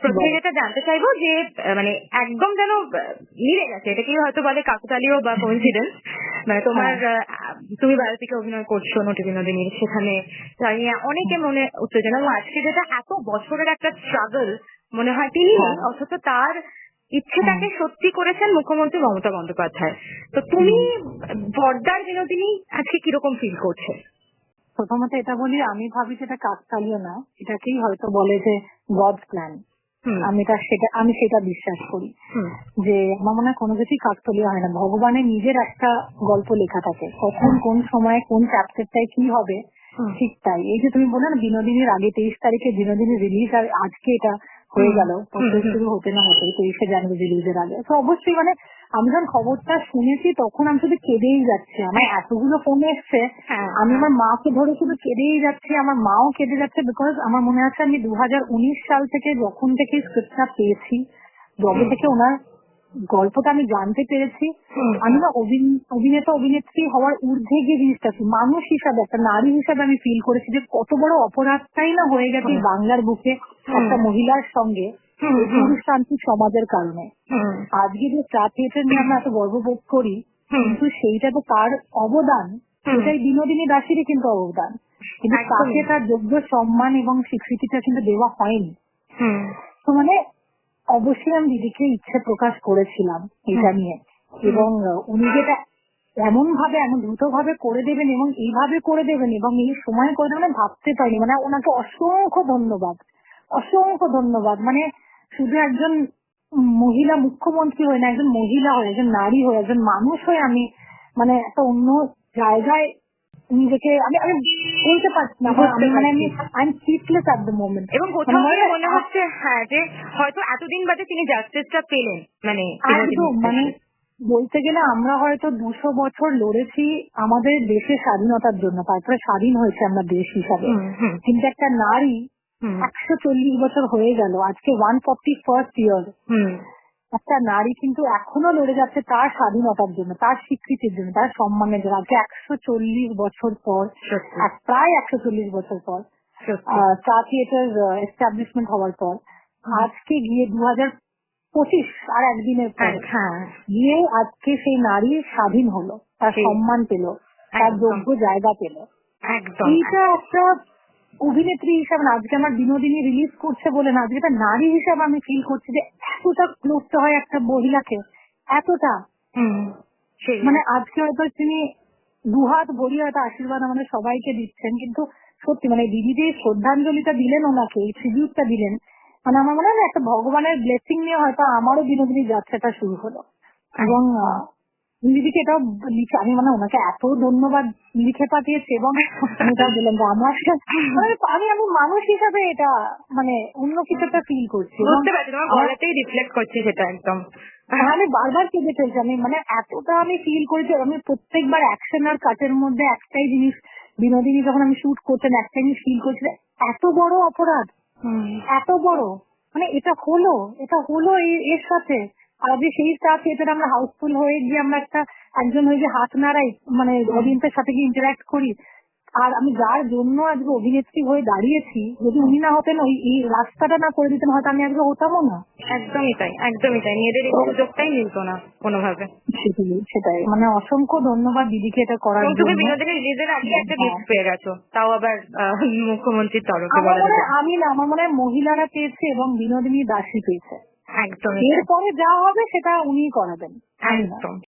প্রথমে যেটা জানতে চাইব যে মানে একদম যেন মিলে গেছে। এটাকেই হয়তো বলে কাকতালীয় বা কোইন্সিডেন্স মানে তোমার হ্যাঁ। তুমি বায়োপিকে অভিনয় করছ নটি বিনোদিনীর সেখানে অনেকে মনে উত্তেজনা। আজকে যেটা এত বছরের একটা স্ট্রাগল মনে হয় তিনি হ্যাঁ। অথচ তার ইচ্ছেটাকে সত্যি করেছেন মুখ্যমন্ত্রী মমতা বন্দ্যোপাধ্যায়। তো তুমি বর্দার বিনোদিনী আজকে কীরকম ফিল করছে? প্রথমত এটা বলি আমি ভাবি সেটা কাকতালীয় না। এটাকেই হয়তো বলে যে গডস প্ল্যান আমি তার সেটা আমি সেটা বিশ্বাস করি। যে আমার মনে হয় কোনো কিছুই কাকতলীয় হয় না। ভগবানের নিজের একটা গল্প লেখা থাকে। কখন কোন সময় কোন চ্যাপ্টারটায় কি হবে। ঠিক তাই। এই যে তুমি বললে না বিনোদিনীর আগে তেইশ তারিখে বিনোদিনীর রিলিজ আর আজকে এটা হয়ে গেল। শুরু হতে না হতে তেইশে জানুয়ারি রিলিজের আগে। তো অবশ্যই মানে আমি যখন খবরটা শুনেছি তখন আমি শুধু কেঁদেই যাচ্ছি। আমার এতগুলো ফোন এসছে। হ্যাঁ, আমি আমার মাকে ধরে শুধু কেঁদেই যাচ্ছি। আমার মাও কেঁদে যাচ্ছে বিকজ আমার মনে আছে আমি দুহাজার উনিশ সাল থেকে যখন থেকে স্ক্রিপ্টটা পেয়েছি যবে থেকে ওনার গল্পটা আমি জানতে পেরেছি আমি না অভিন- অভিনেতা অভিনেত্রী হওয়ার ঊর্ধ্বে গিয়ে জিনিসটা। মানুষ হিসাবে একটা নারী হিসাবে আমি ফিল করেছি যে কত বড় অপরাধটাই না হয়ে গেছে বাংলার বুকে একটা মহিলার সঙ্গে। এই সমাজের কারণে। আজকে যে স্টার থিয়েটার নিয়ে আমরা এত গর্ববোধ করি কিন্তু সেইটা তো তার অবদান। সেটাই বিনোদিনী দাসেরই কিন্তু অবদান। কিন্তু। তাকে তার যোগ্য সম্মান এবং স্বীকৃতিটা কিন্তু দেওয়া হয়নি। তো মানে অবশ্যই আমি দিদিকে ইচ্ছে প্রকাশ করেছিলাম এটা নিয়ে। এবং উনি যেটা এমন ভাবে এমন দ্রুত ভাবে করে দেবেন এবং এইভাবে করে দেবেন এবং এই সময় করে দেবেন ভাবতে পারিনি। মানে ওনাকে অসংখ্য ধন্যবাদ। অসংখ্য ধন্যবাদ। মানে শুধু একজন মহিলা মুখ্যমন্ত্রী হয়ে না একজন মহিলা হয়ে একজন নারী হয়ে একজন মানুষ হয়ে আমি মানে একটা অন্য জায়গায় নিজেকে আমি আমি বলতে পারছি না মানে আমি I am speechless at the moment এবং কোথাও গিয়ে মনে হচ্ছে হ্যাঁ যে হয়তো এতদিন বাদে তিনি জাস্টিসটা পেলেন মানে একদম মানে বলতে গেলে আমরা হয়তো দুশো বছর লড়েছি আমাদের দেশের স্বাধীনতার জন্য তারপরে স্বাধীন হয়েছে আমরা দেশ হিসাবে। কিন্তু একটা নারী একশো চল্লিশ বছর হয়ে গেল আজকে ওয়ান ফর্টি ফার্স্ট ইয়ার একটা নারী কিন্তু এখনও লড়ে যাচ্ছে তার স্বাধীনতার জন্য তার স্বীকৃতির জন্য তার সম্মানের জন্য আজকে একশো চল্লিশ বছর পর প্রায় একশো চল্লিশ বছর পর। স্টার থিয়েটার এস্টাবলিশমেন্ট হওয়ার পর আজকে গিয়ে দু হাজার পঁচিশ আর একদিনের পর হ্যাঁ। গিয়ে আজকে সেই নারী স্বাধীন হলো তার সম্মান পেল তার যোগ্য জায়গা পেল। এইটা একটা অভিনেত্রী হিসাবে আজকে আমার বিনোদিনী রিলিজ করছে বলে না আজকে একটা নারী হিসাবে আমি ফিল করছি যে এতটা লড়তে হয় একটা মহিলাকে এতটা। মানে আজকে হয়তো তিনি দুহাত ভরিয়ে হয়তো আশীর্বাদ আমাদের সবাইকে দিচ্ছেন কিন্তু সত্যি মানে দিদি যে শ্রদ্ধাঞ্জলিটা দিলেন ওনাকে এই ট্রিবিউটটা দিলেন মানে আমার মনে হয় না একটা ভগবানের ব্লেসিং নিয়ে হয়তো আমারও বিনোদিনী যাত্রাটা শুরু হলো। এবং দিদিকে এটাও লিখে আমি মানে ওনাকে এত ধন্যবাদ লিখে পাঠিয়েছি এবং বললাম যে আমার মানে আমি আমি মানুষ হিসাবে এটা মানে অন্য কিছু একটা ফিল করছি বুঝতে পারছি তোমার গলাতেই রিফ্লেক্ট করছে সেটা একদম। আমি বারবার কেঁদে ফেলছি আমি মানে এতটা আমি ফিল করেছি আমি প্রত্যেকবার অ্যাকশন আর কাটের মধ্যে একটাই জিনিস বিনোদিনী যখন আমি শুট করতেন একটাই জিনিস ফিল করছি এত বড় অপরাধ এত বড় মানে এটা হলো এটা হলো এর সাথে। আজকে সেই স্টাফ থিয়েটার আমরা হাউসফুল হয়ে গিয়ে আমরা একটা একজন হয়ে যে হাত নাড়াই মানে অডিয়েন্সের সাথে গিয়ে ইন্টারাক্ট করি। আর আমি যার জন্য আজকে অভিনেত্রী হয়ে দাঁড়িয়েছি যদি উনি না হতেন ওই এই রাস্তাটা না করে দিতেন হয়তো আমি আজকে হতামও না। একদমই তাই একদমই তাই। মেয়েদের এই সুযোগটাই মিলতো না কোনোভাবে। সেটাই সেটাই। মানে অসংখ্য ধন্যবাদ দিদিকে এটা করার এবং তুমি বিনোদিনী রিলিজের আগে একটা হ্যাঁ। গিফট পেয়ে গেছো তাও আবার মুখ্যমন্ত্রীর তরফে আমি না আমার মনে হয় মহিলারা পেয়েছে এবং বিনোদিনী দাসী পেয়েছে। এরপরে যা হবে সেটা উনিই করাবেন। একদম।